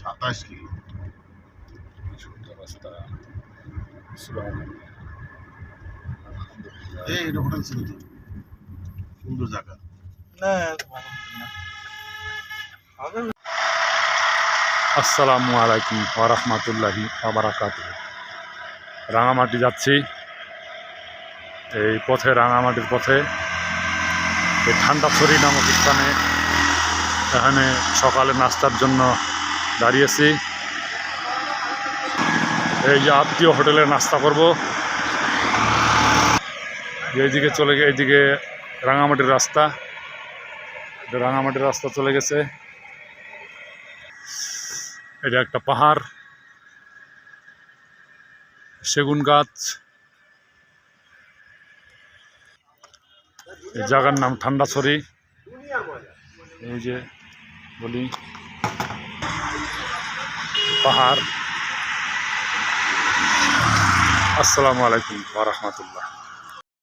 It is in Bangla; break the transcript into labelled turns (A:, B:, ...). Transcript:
A: সাতাশ কিলো।
B: সুন্দর রাস্তা সুবহানাল্লাহ। আলহামদুলিল্লাহ।
A: এই এটা হোটেল ছিল তো। সুন্দর জায়গা।
B: আসসালামু আলাইকুম ওরহমতুল্লাহি আবরাকাত রাঙামাটি যাচ্ছি। এই পথে রাঙামাটির পথে। এই ঠান্ডাছড়ি নামক স্থানে এখানে সকালে নাস্তার জন্য দাঁড়িয়েছি এই যে আত্মীয় হোটেলে নাস্তা করব। এইদিকে চলে গে, এইদিকে রাঙামাটির রাস্তা। রাঙামাটির রাস্তা চলে গেছে। এটা একটা পাহাড়। সেগুন গাছ। এই জায়গার নাম ঠান্ডাছড়ি। এই যে বলি। পাহাড় আসসালামু আলাইকুম ওয়া রাহমাতুল্লাহ